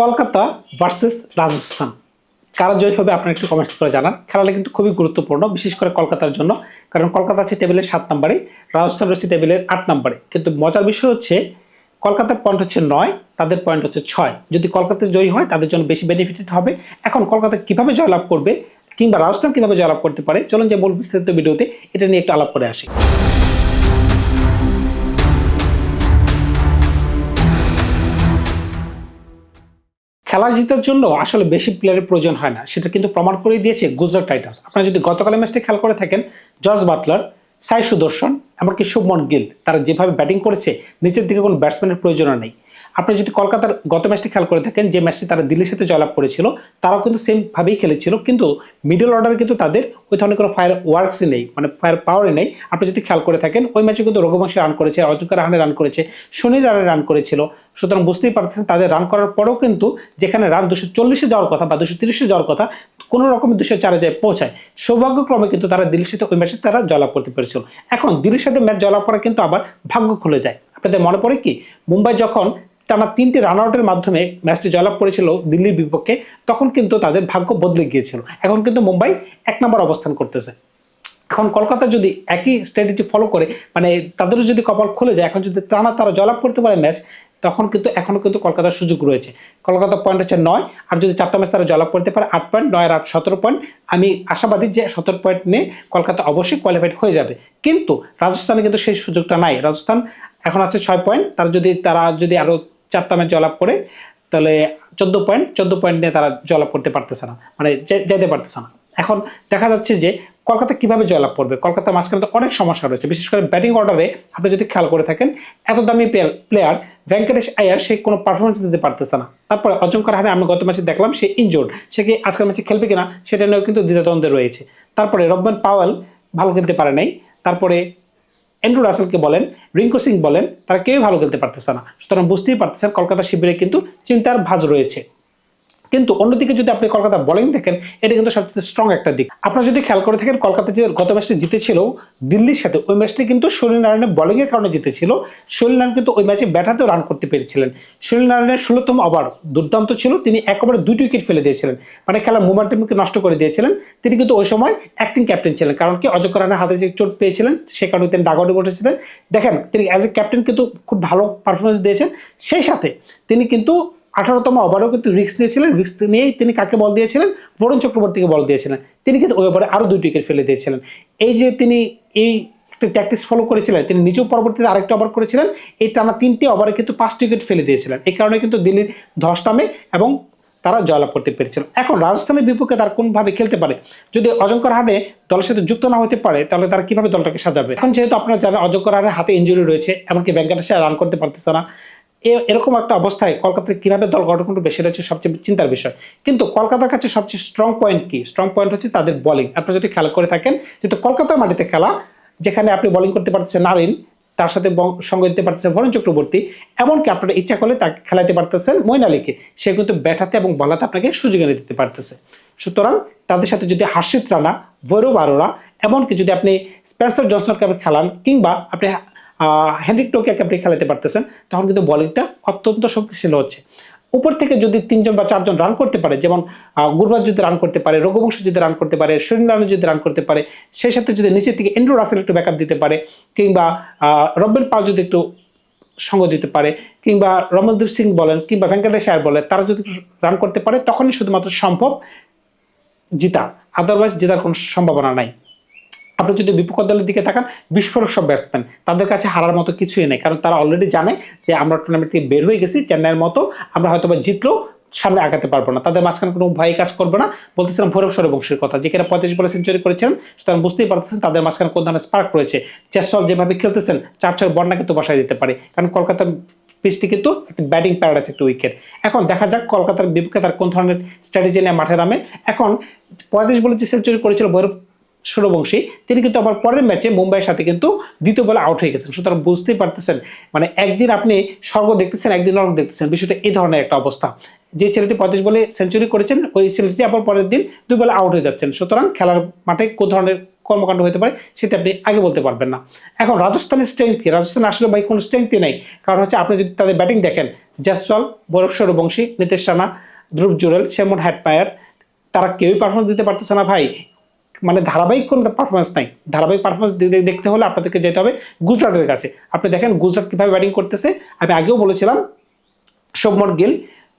Kolkata versus Rajasthan. কারা জয় হবে আপনার একটু কমেন্টস করে জানান। খেলাটা কিন্তু খুবই গুরুত্বপূর্ণ, বিশেষ করে কলকাতার জন্য। কারণ কলকাতা আছে টেবিলের সাত নম্বরে, রাজস্থান রয়েছে টেবিলের আট নম্বরে। কিন্তু মজার বিষয় হচ্ছে, কলকাতার পয়েন্ট হচ্ছে নয়, তাদের পয়েন্ট হচ্ছে ছয়। যদি কলকাতা জয়ী হয়, তাদের জন্য বেশি বেনিফিটেড হবে। এখন কলকাতা কীভাবে জয়লাভ করবে, কিংবা রাজস্থান কীভাবে জয়লাভ করতে পারে, চলুন যে মূল বিস্তারিত ভিডিওতে, এটা নিয়ে একটু আলাপ করে আসি। খেলা জিতার জন্য আসলে বেশি প্লেয়ারের প্রয়োজন হয় না। সেটা কিন্তু প্রমাণ করে দিয়েছে গুজরাট টাইটান্স। আপনারা যদি গতকালের ম্যাচটি খেয়াল করে থাকেন, জর্জ বাটলার, সাই সুদর্শন, এমনকি শুভমন গিল, তারা যেভাবে ব্যাটিং করেছে, নিচের দিকে কোনো ব্যাটসম্যানের প্রয়োজন নেই। আপনি যদি কলকাতার গত ম্যাচটি খেয়াল করে থাকেন, যে ম্যাচটি তারা দিল্লির সাথে জয়লাভ করেছিল, তারাও কিন্তু সেমভাবেই খেলেছিল, কিন্তু মিডল অর্ডারে কিন্তু তাদের ওই ধরনের কোনো ফায়ার ওয়ার্কসই নেই মানে ফায়ার পাওয়ারই নেই। আপনি যদি খেয়াল করে থাকেন, ওই ম্যাচে কিন্তু রঘুবংশী রান করেছে অযোগ্য রাহানে রান করেছে শনি রানে রান করেছিল। সুতরাং বুঝতেই পারতেছেন, তাদের রান করার পরেও কিন্তু যেখানে রান দুশো চল্লিশে যাওয়ার কথা বা দুশো তিরিশে যাওয়ার কথা, কোনো রকমের দুশো চারে যায় পৌঁছায়। সৌভাগ্যক্রমে কিন্তু তারা দিল্লির সাথে ওই ম্যাচে তারা জয়লাভ করতে পেরেছিল। এখন দিল্লির সাথে ম্যাচ জয়লাভ করা কিন্তু আবার ভাগ্য খুলে যায়। আপনাদের মনে পড়ে কি? মুম্বাই যখন টানা তিনটি রান আউটের মাধ্যমে ম্যাচটি জয়লাভ করেছিল দিল্লির বিপক্ষে, তখন কিন্তু তাদের ভাগ্য বদলে গিয়েছিল। এখন কিন্তু মুম্বাই এক নম্বর অবস্থান করতেছে। এখন কলকাতা যদি একই স্ট্র্যাটেজি ফলো করে মানে তাদেরও যদি কপাল খুলে যায়, এখন যদি টানা তারা জয়লাভ করতে পারে ম্যাচ, তখন কিন্তু এখনও কিন্তু কলকাতার সুযোগ রয়েছে। কলকাতার পয়েন্ট হচ্ছে নয়, আর যদি চারটা ম্যাচ তারা জয়লাভ করতে পারে, আট পয়েন্ট নয় আর আট, সতেরো পয়েন্ট আমি আশাবাদী যে সতেরো পয়েন্ট নিয়ে কলকাতা অবশ্যই কোয়ালিফাইড হয়ে যাবে। কিন্তু রাজস্থানে কিন্তু সেই সুযোগটা নাই। রাজস্থান এখন আছে ছয় পয়েন্ট তারা যদি তারা যদি আরও চারটা ম্যাচ জয়লাভ করে তাহলে চোদ্দ পয়েন্ট চোদ্দ পয়েন্ট নিয়ে তারা জয়লাভ করতে পারতেছে না। মানে যেতে পারতেছে না। এখন দেখা যাচ্ছে যে কলকাতা কীভাবে জয়লাভ করবে? কলকাতার মাঝখানে অনেক সমস্যা রয়েছে। বিশেষ করে ব্যাটিং অর্ডারে আপনি যদি খেয়াল করে থাকেন, এত দামি প্লেয়ার ভেঙ্কটেশ আয়ার সে কোনো পারফরমেন্স দিতে পারতেছে না। তারপরে অজঙ্কর হারে আমি গত ম্যাচে দেখলাম, সে ইনজোর্ড সে কি আজকের ম্যাচে খেলবে কিনা, সেটা নিয়েও কিন্তু দ্বিধাদ্বন্দ্বে রয়েছে। তারপরে রব্বান পাওয়াল ভালো খেলতে পারে নাই। তারপরে অ্যান্ড্রু রাসেলকে বলেন, রিঙ্কু সিং বলেন, তারা কেউই ভালো খেলতে পারতেছে না। সুতরাং বুঝতেই পারতেছেন কলকাতা শিবিরে কিন্তু চিন্তার ভাজ রয়েছে। কিন্তু অন্যদিকে যদি আপনি কলকাতা বোলিং দেখেন, এটা কিন্তু সবচেয়ে স্ট্রং একটা দিক। আপনারা যদি খেয়াল করে থাকেন, কলকাতা যে গত ম্যাচটি জিতেছিল, দিল্লির সাথে, ওই ম্যাচটি কিন্তু সুনীল নারায়ণের বোলিংয়ের কারণে জিতেছিল। সুনীল নারায়ণ কিন্তু ওই ম্যাচে ব্যাটাতেও রান করতে পেরেছিলেন। সুনীল নারায়ণের ষোলোতম ওভার দুর্দান্ত ছিল। তিনি একেবারে দুই উইকেট ফেলে দিয়েছিলেন। মানে খেলার মোমেন্টামকে নষ্ট করে দিয়েছিলেন। তিনি কিন্তু ওই সময় অ্যাক্টিং ক্যাপ্টেন ছিলেন। কারণ কি? অজয় রানের হাতে যে চোট পেয়েছিলেন, সে কারণে তিনি ডাগআউটে বসেছিলেন। দেখেন, তিনি অ্যাজ এ ক্যাপ্টেন কিন্তু খুব ভালো পারফরমেন্স দিয়েছেন। সেই সাথে তিনি কিন্তু আঠারোতম ওভারেও কিন্তু রিস্ক নিয়েছিলেন, রিস্ক নিয়েই তিনি কাকে বল দিয়েছিলেন? বরুণ চক্রবর্তীকে বল দিয়েছিলেন। তিনি কিন্তু ওই ওভারে আরও দুই উইকেট ফেলে দিয়েছিলেন। এই যে তিনি এই একটা ট্যাকটিস ফলো করেছিলেন, তিনি নিজেও পরবর্তীতে আরেকটা ওভার করেছিলেন, এই টানা তিনটি ওভারে কিন্তু পাঁচটি উইকেট ফেলে দিয়েছিলেন। এই কারণে কিন্তু দিল্লির ধস নামে এবং তারা জয়লাভ করতে পেরেছিল। এখন রাজস্থানের বিপক্ষে তার কোনভাবে খেলতে পারে? যদি অজঙ্কর হাটে দলের সাথে যুক্ত না হতে পারে, তাহলে তারা কীভাবে দলটাকে সাজাবে? এখন যেহেতু আপনারা জানেন অজঙ্কর হাটের হাতে ইঞ্জুরি রয়েছে, এমনকি ভেঙ্কটেশ রান করতে পারতেছে না। এরকম একটা অবস্থায় কলকাতায় কীভাবে দল গঠন করবে সেটা হচ্ছে সবচেয়ে চিন্তার বিষয়। কিন্তু কলকাতার কাছে সবচেয়ে স্ট্রং পয়েন্ট কি? স্ট্রং পয়েন্ট হচ্ছে তাদের বোলিং আপনারা যদি খেলা করে থাকেন, যেহেতু কলকাতার মাটিতে খেলা, যেখানে আপনি বোলিং করতে পারতেছেন নারিন, তার সাথে সঙ্গে দিতে পারতেছেন ভরণ চক্রবর্তী, এমনকি আপনারা ইচ্ছা করলে তাকে খেলাতে পারতেছেন মইন আলীকে সে কিন্তু ব্যাটাতে এবং বলাতে আপনাকে সুযোগ এনে দিতে পারতেছে। সুতরাং তাদের সাথে যদি হার্ষিত রানা, ভৈরব আরোরা, এমনকি যদি আপনি স্পেন্সার জনসনকে আপনি খেলান, কিংবা আপনি হেনরিক টোকিয়াকে আপনি খেলাতে পারতেছেন, তখন কিন্তু বলিংটা অত্যন্ত শক্তিশালী হচ্ছে। উপর থেকে যদি তিনজন বা চারজন রান করতে পারে, যেমন গুরবাজ যদি রান করতে পারে, রঘুবংশ যদি রান করতে পারে সুনীল রানু যদি রান করতে পারে, সেই সাথে যদি নিচের থেকে এন্ড্রু রাসেল একটু ব্যাকআপ দিতে পারে, কিংবা রব্বেল পাল যদি একটু সঙ্গ দিতে পারে, কিংবা রমনদীপ সিং বলেন, কিংবা ভেঙ্কটেশ আয়ার বলেন, তারা যদি রান করতে পারে, তখনই শুধুমাত্র সম্ভব জিতা। আদারওয়াইজ জেতার কোনো সম্ভাবনা নাই। আপনি যদি বিপক্ষ দলের দিকে তাকান, বিস্ফোরক সব ব্যাটসম্যান তাদের কাছে হারার মতো কিছুই নেই, কারণ তারা অলরেডি জানে যে আমরা টুর্নামেন্ট থেকে বের হয়ে গেছি, চেন্নাইয়ের মতো আমরা হয়তো বা জিতলেও সামনে আগাতে পারব না। তাদের মাঝখানে কোনো ভয় কাজ করবে না। বলতেছিলাম ভৈরব সৌরবংশের কথা। যেখানে পঁয়ত্রিশ বলে সেঞ্চুরি করেছিলেন, সুতরাং বুঝতেই পারতেছেন তাদের মাঝখানে কোন ধরনের স্পার্ক রয়েছে। চেসল যেভাবে খেলতেছেন চার ছয় বন্যা কিন্তু বসায় দিতে পারে। কারণ কলকাতার পিচটি কিন্তু একটা ব্যাটিং প্যারাডাইস একটা উইকেট এখন দেখা যাক কলকাতার বিপক্ষে তার কোন ধরনের স্ট্র্যাটেজি নিয়ে মাঠে নামে। এখন পঁয়ত্রিশ বলে যে সেঞ্চুরি করেছিল ভৈরব সূর্যবংশী তিনি কিন্তু আবার পরের ম্যাচে মুম্বাইয়ের সাথে কিন্তু দ্বিতীয় বলে আউট হয়ে গেছেন। সুতরাং বুঝতেই পারতেছেন মানে একদিন আপনি স্বর্গ দেখতেছেন, একদিন নরক দেখতেছেন। বিষয়টা এই ধরনের একটা অবস্থা। যে ছেলেটি পঁয়ত্রিশ বলে সেঞ্চুরি করেছেন, ওই ছেলেটি আবার পরের দিন দুই বলে আউট হয়ে যাচ্ছেন। সুতরাং খেলার মাঠে কোন ধরনের কর্মকাণ্ড হতে পারে সেটা আপনি আগে বলতে পারবেন না। এখন রাজস্থানের স্ট্রেংথ কি? রাজস্থান আসলে ভাই কোনো স্ট্রেংথই নেই। কারণ হচ্ছে আপনি যদি তাদের ব্যাটিং দেখেন, জ্যাসওয়াল বৈরব সৌরবংশী নীতিশ রানা, ধ্রুব জুরেল শেমন হ্যাটপায়ার তারা কেউই পারফরমেন্স দিতে পারতেছে না ভাই। মানে ধারাবাহিক কোনো পারফরমেন্স নাই। ধারাবাহিক পারফরমেন্স দেখতে হলে আপনাদেরকে যেতে হবে গুজরাটের কাছে। আপনি দেখেন গুজরাট কীভাবে ব্যাটিং করতেছে। আমি আগেও বলেছিলাম, শুভমন গিল,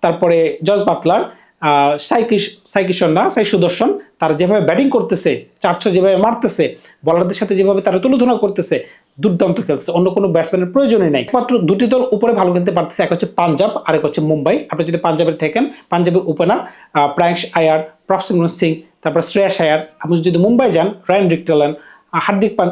তারপরে জজ বাটলার সাইকিশ সাইকিশন না, সাই সুদর্শন, তারা যেভাবে ব্যাটিং করতেছে, চারশো যেভাবে মারতেছে বলারদের সাথে যেভাবে তারা তুলোধনা করতেছে, দুর্দান্ত খেলছে। অন্য কোনো ব্যাটসম্যানের প্রয়োজনই নাই। একমাত্র দুটি দল উপরে ভালো খেলতে পারতেছে, এক হচ্ছে পাঞ্জাব, আরেক হচ্ছে মুম্বাই। আপনি যদি পাঞ্জাবের থাকেন, পাঞ্জাবের ওপেনার প্রায়ংশ আয়ার প্রফসিমন সিং তারপর শ্রেয়া আয়ার আপনি যদি মুম্বাই যান, রায়ন রিক্টেলেন হার্দিক পান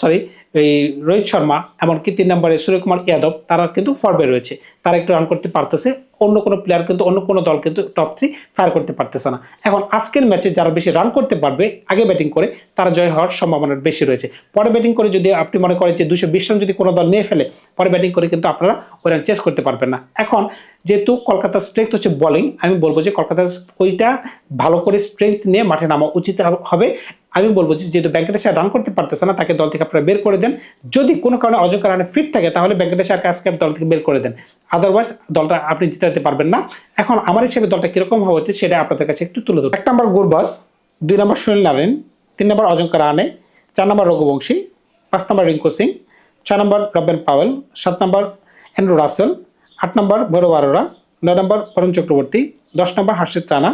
সরি এই রোহিত শর্মা, এমনকি তিন নম্বরে সূর্যকুমার ইয়াদব, তারা কিন্তু ফর্মে রয়েছে। তারা একটু রান করতে পারতেছে। অন্য কোনো প্লেয়ার কিন্তু, অন্য কোনো দল কিন্তু টপ থ্রি ফায়ার করতে পারতেছে না। এখন আজকের ম্যাচে যারা বেশি রান করতে পারবে, আগে ব্যাটিং করে, তারা জয় হওয়ার সম্ভাবনা বেশি রয়েছে। পরে ব্যাটিং করে যদি আপনি মনে করেন যে দুশো বিশ রান যদি কোনো দল নিয়ে ফেলে, পরে ব্যাটিং করে কিন্তু আপনারা ওই রান চেস করতে পারবেন না। এখন যেহেতু কলকাতার স্ট্রেংথ হচ্ছে বলিং আমি বলব যে কলকাতার ওইটা ভালো করে স্ট্রেংথ নিয়ে মাঠে নামা উচিত হবে। আমি বলব যে যেহেতু ব্যাংকেটেশার রান করতে পারতেছে না, তাকে দল থেকে আপনারা বের করে দেন। যদি কোনো কারণে অযোগ্য রানে ফিট থাকে, তাহলে ব্যাংকেটেশারকে আজকে দল থেকে বের করে দেন। আদারওয়াইজ দলটা আপনি জিতাতে পারবেন না। এখন আমার হিসেবে দলটা কীরকম হওয়া উচিত সেটা আপনাদের কাছে একটু তুলে ধরুন এক নম্বর গুরবাস দুই নম্বর সুনীল নারায়ণ, তিন নম্বর অজঙ্কা রানে চার নম্বর রঘুবংশী, পাঁচ নম্বর রিঙ্কু সিং, ছয় নম্বর রবেন পাওয়েল, সাত নম্বর অ্যান্ড্রু রাসেল, আট নম্বর ভৈরব আরোরা, নয় নম্বর বরুণ চক্রবর্তী, দশ নম্বর হার্ষিত রানা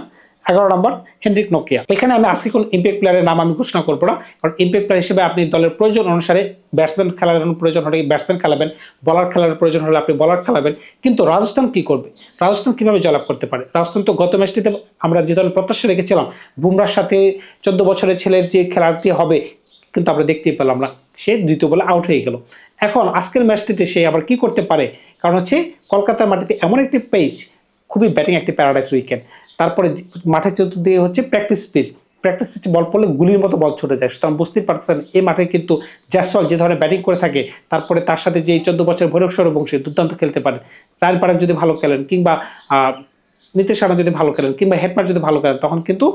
এগারো নম্বর, হেনরিক নোকিয়া। এখানে আমি আজকে কোন ইম্প্যাক্ট প্লেয়ারের নাম আমি ঘোষণা করব না, কারণ ইম্প্যাক্ট প্লেয়ার হিসেবে আপনি দলের প্রয়োজন অনুসারে ব্যাটসম্যান খেলার প্রয়োজন হলে ব্যাটসম্যান খেলাবেন বলার খেলার প্রয়োজন হলে আপনি বলার খেলাবেন, কিন্তু রাজস্থান কি করবে? রাজস্থান কীভাবে জয়লাভ করতে পারে? রাজস্থান তো গত ম্যাচটিতে আমরা যে দলের প্রত্যাশা রেখেছিলাম বুমরার সাথে চোদ্দ বছরের ছেলের যে খেলাটি হবে, কিন্তু আমরা দেখতেই পেলাম না, সে দ্বিতীয় বলে আউট হয়ে গেল। এখন আজকের ম্যাচটিতে সে আবার কি করতে পারে? কারণ হচ্ছে কলকাতার মাটিতে এমন একটি পেজ খুবই ব্যাটিং একটি প্যারাডাইস উইকেন্ড তারপরে মাঠের চতুর্দিকে হচ্ছে প্র্যাকটিস পিচ প্র্যাকটিস পিচে বল পড়লে গুলির মতো বল ছুটে যায়। সুতরাং বুঝতেই পারছেন, এই মাঠে কিন্তু জ্যাসওয়াল যে ধরনের ব্যাটিং করে থাকে, তারপরে তার সাথে যে চোদ্দ বছর ভৈরব সৌরবংশী দুর্দান্ত খেলতে পারে। রায়ন পারেন যদি ভালো খেলেন কিংবা নীতিশ রানা যদি ভালো খেলেন কিংবা হেডমার যদি ভালো খেলেন, তখন কিন্তু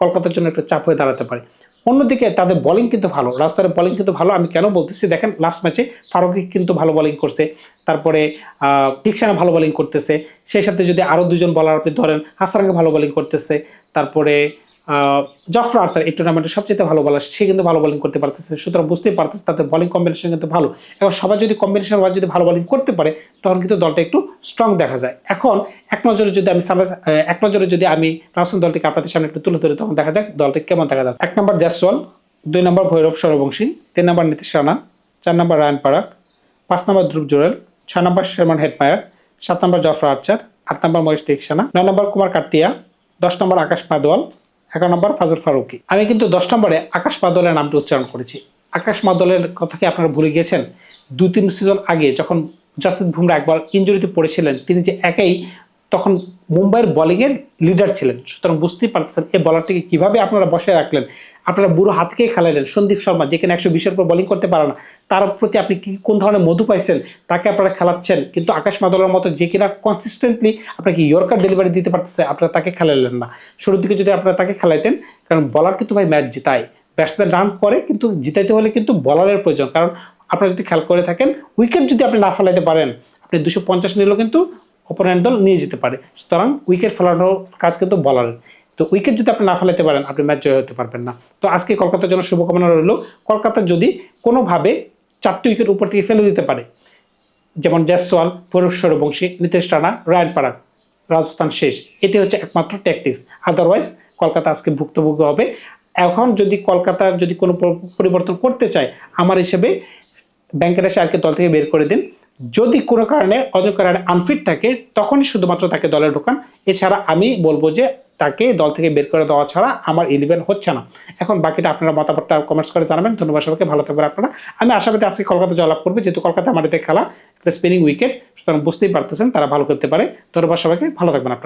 কলকাতার জন্য একটা চাপ হয়ে দাঁড়াতে পারে। অন্যদিকে তাদের বলিং কিন্তু ভালো, রাস্তার বলিং কিন্তু ভালো। আমি কেন বলতেছি? দেখেন লাস্ট ম্যাচে ফারুকি কিন্তু ভালো বলিং করছে। তারপরে টিকসানা ভালো বলিং করতেছে। সেই সাথে যদি আরও দুজন বলার আপনি ধরেন হাসারাঙ্গে ভালো বলিং করতেছে। তারপরে জফর আর্চার এই টুর্নামেন্টের সবচেয়ে ভালো বলার সে কিন্তু ভালো বলিং করতে পারতেছে, সুতরাং বুঝতেই পারতেছে তাদের বলিং কম্বিনেশন কিন্তু ভালো। এখন সবাই যদি কম্বিনেশন ওয়াইজ যদি ভালো বলিং করতে পারে, তখন কিন্তু দলটা একটু স্ট্রং দেখা যায়। এখন এক নজরে যদি আমি সামনে এক নজরে যদি আমি রাজস্থান দলটিকে আপনাদের সামনে একটু তুলে ধরি, তখন দেখা যাক দলটা কেমন দেখা যায় এক নম্বর জাসওয়াল দুই নম্বর ভৈরব সৌরবংশী, তিন নম্বর নীতিশ রানা, চার নম্বর রায়ন পারাক পাঁচ নম্বর ধ্রুব জোরেল, ছয় নম্বর শেরমান হেডমায়ার, সাত নম্বর জফর আর্চার, আট নম্বর মহেশ দীক্ষানা, নয় নম্বর কুমার কার্তিয়া, দশ নম্বর আকাশ পাদোয়াল এগারো নম্বর ফাজল ফারুকি। আমি কিন্তু দশ নম্বরে আকাশ মাদলের নামটি উচ্চারণ করেছি। আকাশ মাদলের কথা কি আপনারা ভুলে গিয়েছেন? দু তিন সিজন আগে যখন জাসপ্রীত বুমরা একবার ইঞ্জুরিতে পড়েছিলেন, তিনি যে একাই তখন মুম্বাইয়ের বলিংয়ের লিডার ছিলেন। সুতরাং বুঝতেই পারতেছেন এই বলারটিকে কীভাবে আপনারা বসে রাখলেন, আপনারা বুড়ো হাতকেই খেলাইলেন সন্দীপ শর্মা যেখানে একশো বিশের পর বোলিং করতে পারে না, তার প্রতি আপনি কি কোন ধরনের মধু পাইছেন, তাকে আপনারা খেলাচ্ছেন, কিন্তু আকাশ মাদলের মতো যে কিনা কনসিস্টেন্টলি আপনাকে ইয়র্কার ডেলিভারি দিতে পারতেছে, আপনারা তাকে খেলাইলেন না। শুরুর দিকে যদি আপনারা তাকে খেলাইতেন, কারণ বলার কিন্তু ভাই ম্যাচ জিতায়। ব্যাটসম্যান রান করে, কিন্তু জিতাইতে হলে কিন্তু বলারের প্রয়োজন। কারণ আপনারা যদি খেয়াল করে থাকেন উইকেট যদি আপনি না ফেলাইতে পারেন, আপনি দুশো পঞ্চাশ নিলেও কিন্তু অপোনেন্ট দল নিয়ে যেতে পারে। সুতরাং উইকেট ফেলানোর কাজ কিন্তু বলারের তো উইকেট যদি আপনি না ফেলাতে পারেন, আপনি ম্যাচ জয় হতে পারবেন না। তো আজকে কলকাতার জন্য শুভকামনা রইল। কলকাতা যদি কোনোভাবে চারটি উইকেট উপর থেকে ফেলে দিতে পারে, যেমন জয়সওয়াল পরশ্বর বংশী, নীতিশ রানা, রায়ন পারাক রাজস্থান শেষ। এটি হচ্ছে একমাত্র ট্যাকটিক্স আদারওয়াইজ কলকাতা আজকে ভুক্তভোগী হবে। এখন যদি কলকাতার যদি কোনো পরিবর্তন করতে চায়, আমার হিসেবে ব্যাংকের শেয়ারকে দল থেকে বের করে দিন। যদি কোনো কারণে অন্য কারণে আনফিট থাকে, তখনই শুধুমাত্র তাকে দলে ঢোকান। এছাড়া আমি বলব যে তাকে দল থেকে বের করে দেওয়া ছাড়া আমার ইলেভেন হচ্ছে না। এখন বাকিটা আপনারা মতামতটা কমেন্টস করে জানাবেন। ধন্যবাদ সবাইকে, ভালো থাকবেন আপনারা। আমি আশা আশাবাদী আজকে কলকাতা জয়লাভ করবে। যেহেতু কলকাতা আমাদের খেলা, একটা স্পিনিং উইকেট সুতরাং বুঝতেই পারতেছেন তারা ভালো করতে পারে। ধন্যবাদ সবাইকে, ভালো থাকবেন আপনারা।